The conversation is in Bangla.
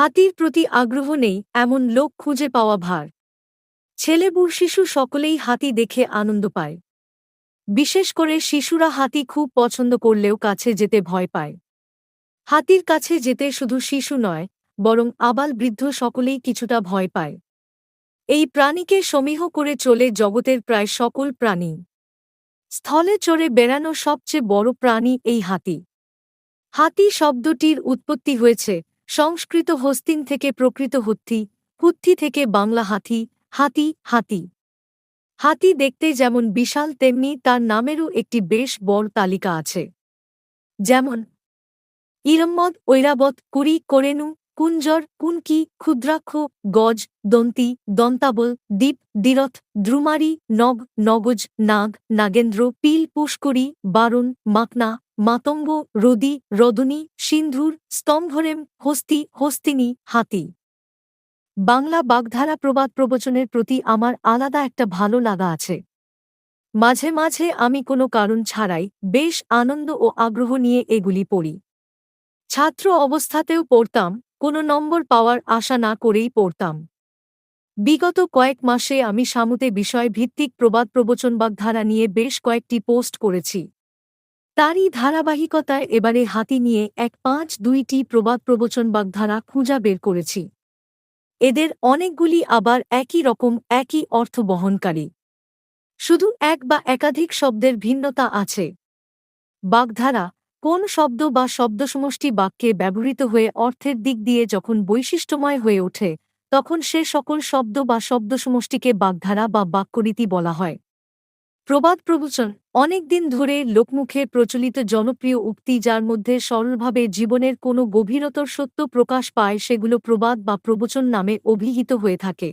হাতির প্রতি আগ্রহ নেই, এমন লোক খুঁজে পাওয়া ভার। ছেলে বুড় শিশু সকলেই হাতি দেখে আনন্দ পায়। বিশেষ করে শিশুরা হাতি খুব পছন্দ করলেও কাছে যেতে ভয় পায়। হাতির কাছে যেতে শুধু শিশু নয়, বরং আবাল বৃদ্ধ সকলেই কিছুটা ভয় পায়। এই প্রাণীকে সমীহ করে চলে জগতের প্রায় সকল প্রাণী। স্থলে চড়ে বেড়ানো সবচেয়ে বড় প্রাণী এই হাতি। হাতি শব্দটির উৎপত্তি হয়েছে সংস্কৃত হস্তিন থেকে প্রকৃত হুত্থি হুত্থি থেকে বাংলা হাতি হাতি হাতি। হাতি দেখতে যেমন বিশাল, তেমনি তার নামেরও একটি বেশ বড় তালিকা আছে। যেমন, ইরম্মদ, ঐরাবত, কুরি, কোরেনু কুঞ্জর কুনকি ক্ষুদ্রাক্ষ, গজ, দন্তি, দন্তাবল, দ্বীপ দিরথ দ্রুমারি, নগ, নগজ, নাগ, নাগেন্দ্র, পিল, পুষ্করী, বারুণ, মাকনা, মাতঙ্গ, রদি, রদনী, সিন্ধুর, স্তম্ভরেম, হস্তি, হস্তিনী, হাতি। বাংলা বাগধারা প্রবাদ প্রবচনের প্রতি আমার আলাদা একটা ভালো লাগা আছে। মাঝে মাঝে আমি কোনো কারণ ছাড়াই বেশ আনন্দ ও আগ্রহ নিয়ে এগুলি পড়ি। ছাত্র অবস্থাতেও পড়তাম কোনো নম্বর পাওয়ার আশা না করেই পড়তাম। বিগত কয়েক মাসে আমি সামুতে বিষয় ভিত্তিক প্রবাদ প্রবচন বাগধারা নিয়ে বেশ কয়েকটি পোস্ট করেছি। তারই ধারাবাহিকতায় এবারে হাতি নিয়ে এক পাঁচ দুইটি প্রবাদ প্রবচন বাগধারা খুঁজা বের করেছি। এদের অনেকগুলি আবার একই রকম, একই অর্থ বহনকারী। শুধু এক বা একাধিক শব্দের ভিন্নতা আছে। বাগধারা কোন শব্দ বা শব্দসমষ্টি বাক্যে ব্যবহৃত হয়ে অর্থের দিক দিয়ে যখন বৈশিষ্ট্যময় হয়ে ওঠে, তখন সে সকল শব্দ বা শব্দসমষ্টিকে বাগধারা বা বাক্যরীতি বলা হয়। প্রবাদ প্রবচন। অনেক দিন ধরে লোকমুখে প্রচলিত জনপ্রিয় উক্তি যার মধ্যে সরলভাবে জীবনের কোনো গভীরতর সত্য প্রকাশ পায় সেগুলো প্রবাদ বা প্রবচন নামে অভিহিত হয়ে থাকে।